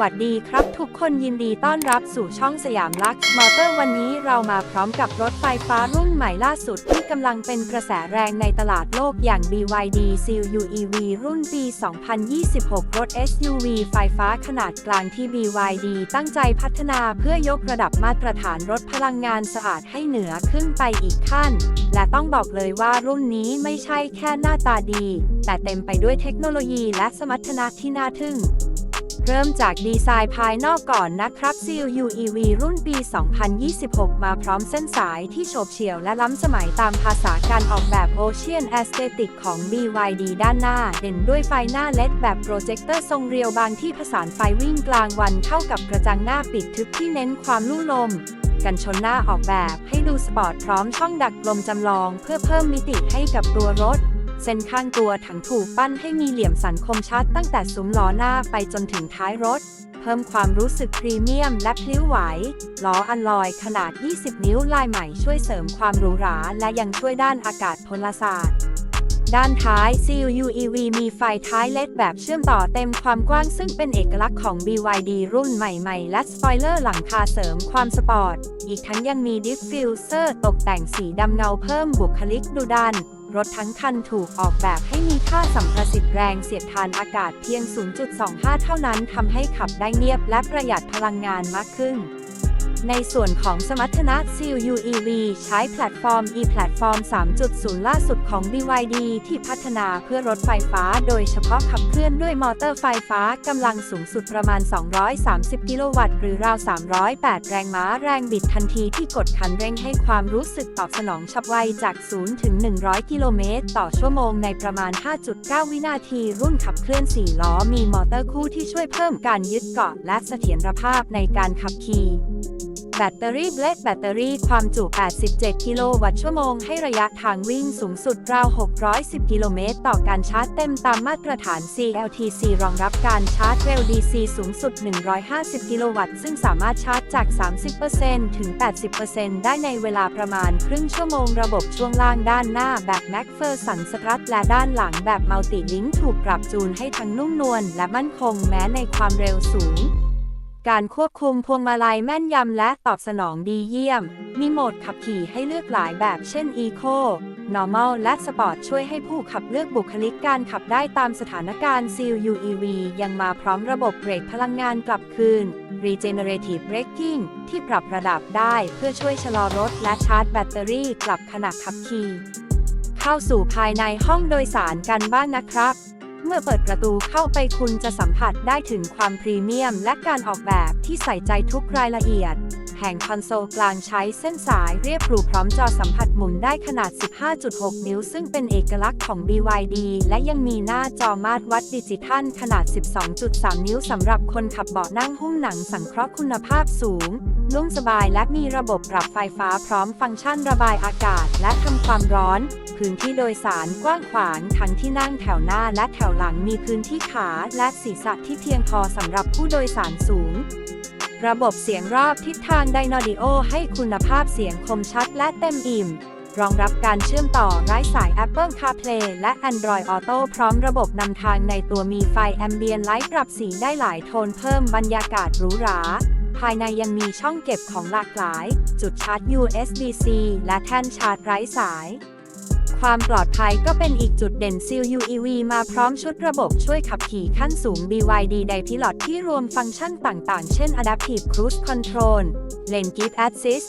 วัสดีครับ ทุกคนยินดีต้อนรับสู่ช่องสยามลักซ์มอเตอร์วันนี้เรามาพร้อมกับรถไฟฟ้ารุ่นใหม่ล่าสุดที่กำลังเป็นกระแสแรงในตลาดโลกอย่าง BYD Seal UEV รุ่นปี 2026 รถ SUV ไฟฟ้าขนาดกลางที่ BYD ตั้งใจพัฒนาเพื่อยกระดับมาตรฐานรถพลังงานสะอาดให้เหนือขึ้นไปอีกขั้น และต้องบอกเลยว่ารุ่นนี้ไม่ใช่แค่หน้าตาดี แต่เต็มไปด้วยเทคโนโลยีและสมรรถนะที่น่าทึ่ง เริ่มจากดีไซน์ภายนอกก่อนนะครับ Seal UEV รุ่นปี 2026 มาพร้อมเส้นสายที่โฉบเฉี่ยวและล้ำสมัยตามภาษาการออกแบบ Ocean Aesthetic ของ BYD ด้านหน้า เด่นด้วยไฟหน้า LED แบบโปรเจคเตอร์ทรงเรียวบางที่ผสานไฟวิ่งกลางวันเข้ากับกระจังหน้าปิดทึบที่เน้นความลู่ลมกันชนหน้าออกแบบให้ดูสปอร์ตพร้อมช่องดักลมจำลอง เพื่อเพิ่มมิติให้กับตัวรถ เส้นข้างตัวถังถูกปั้นให้มีเหลี่ยมสันคมชัดตั้งแต่ซุ้มล้อหน้าไปจนถึงท้ายรถ เพิ่มความรู้สึกพรีเมียมและพลิ้วไหว ล้ออัลลอยขนาด 20 นิ้วลายใหม่ช่วยเสริมความหรูหรา และยังช่วยด้านอากาศพลศาสตร์ด้านท้าย Seal UEV มีไฟท้ายเลดแบบเชื่อมต่อเต็มความกว้างซึ่งเป็นเอกลักษณ์ของ BYD รุ่นใหม่ๆ และสปอยเลอร์หลังคาเสริมความสปอร์ต อีกทั้งยังมีดิฟฟิวเซอร์ตกแต่งสีดำเงาเพิ่มบุคลิกดุดัน รถทั้งคันถูกออกแบบให้มีค่าสัมประสิทธิ์แรงเสียดทานอากาศเพียง 0.25 เท่านั้นทำให้ขับได้เงียบและประหยัดพลังงานมากขึ้น ในส่วนของสมรรถนะ Seal UEV ใช้แพลตฟอร์ม e-platform 3.0 ล่าสุดของ BYD ที่พัฒนาเพื่อรถไฟฟ้า โดยเฉพาะขับเคลื่อนด้วยมอเตอร์ไฟฟ้ากำลังสูงสุดประมาณ 230 กิโลวัตต์ หรือราว 308 แรงม้าแรงบิดทันทีที่กดคันเร่งให้ความรู้สึกตอบสนองฉับไวจาก 0 ถึง 100 กิโลเมตร ต่อชั่วโมงในประมาณ 5.9 วินาที รุ่นขับเคลื่อน 4 ล้อมีมอเตอร์คู่ที่ช่วยเพิ่มการยึดเกาะและเสถียรภาพในการขับขี่ บตเตอรี่เบลดแบตเตอรี่ความจุ 87 กิโลวัตต์ชั่วโมง ให้ระยะทางวิ่งสูงสุดราว 610 กิโลเมตร ต่อการชาร์จเต็มตามมาตรฐาน CLTC รองรับการชาร์จเร็ว DC สูงสุด 150 กิโลวัตต์ ซึ่งสามารถชาร์จจาก 30%ถึง 80%ได้ในเวลาประมาณครึ่งชั่วโมงระบบช่วงล่างด้านหน้าแบบ m a c p h e r s o n Strut และด้านหลังแบบ Multi Link ถูกปรับจูนให้ทั้งนุ่มนวลและมั่นคงแม้ในความเร็วสูง การควบคุมพวงมาลัยแม่นยำและตอบสนองดีเยี่ยม มีโหมดขับขี่ให้เลือกหลายแบบเช่น Eco Normal และ Sport ช่วยให้ผู้ขับเลือกบุคลิกการขับได้ตามสถานการณ์ Seal UEV ยังมาพร้อมระบบเบรกพลังงานกลับคืน Regenerative Braking ที่ปรับระดับได้เพื่อช่วยชะลอรถและชาร์จแบตเตอรี่กลับขณะขับขี่ เข้าสู่ภายในห้องโดยสารกันบ้างนะครับ เมื่อเปิดประตูเข้าไปคุณจะสัมผัสได้ถึงความพรีเมียม และการออกแบบที่ใส่ใจทุกรายละเอียด แห่งคอนโซลกลางใช้เส้นสายเรียบหรูพร้อมจอสัมผัสหมุนได้ขนาด 15.6 นิ้ว ซึ่งเป็นเอกลักษณ์ของ BYD และยังมีหน้าจอมาตรวัดดิจิทัลขนาด 12.3 นิ้วสำหรับคนขับเบาะนั่งหุ้มหนังสังเคราะห์คุณภาพสูงนุ่มสบายและมีระบบปรับไฟฟ้าพร้อมฟังก์ชันระบายอากาศและทำความร้อน พื้นที่โดยสารกว้างขวางทั้งที่นั่งแถวหน้าและแถวหลังมีพื้นที่ขาและศีรษะที่เพียงพอสำหรับผู้โดยสารสูง ระบบเสียงรอบทิศทางไดโนดิโอให้คุณภาพเสียงคมชัดและเต็มอิ่ม รองรับการเชื่อมต่อไร้สาย Apple CarPlay และ Android Auto พร้อมระบบนำทางในตัวมีไฟแอมเบียนไลท์ปรับสีได้หลายโทนเพิ่มบรรยากาศหรูหราภายในยังมีช่องเก็บของหลากหลาย จุดชาร์จ USB-C และแท่นชาร์จไร้สาย ความปลอดภัยก็เป็นอีกจุดเด่นซีล UEV มาพร้อมชุดระบบช่วยขับขี่ขั้นสูง BYD d i Pilot ที่รวมฟังก์ชันต่างๆ เช่น Adaptive Cruise Control Lane Keep Assist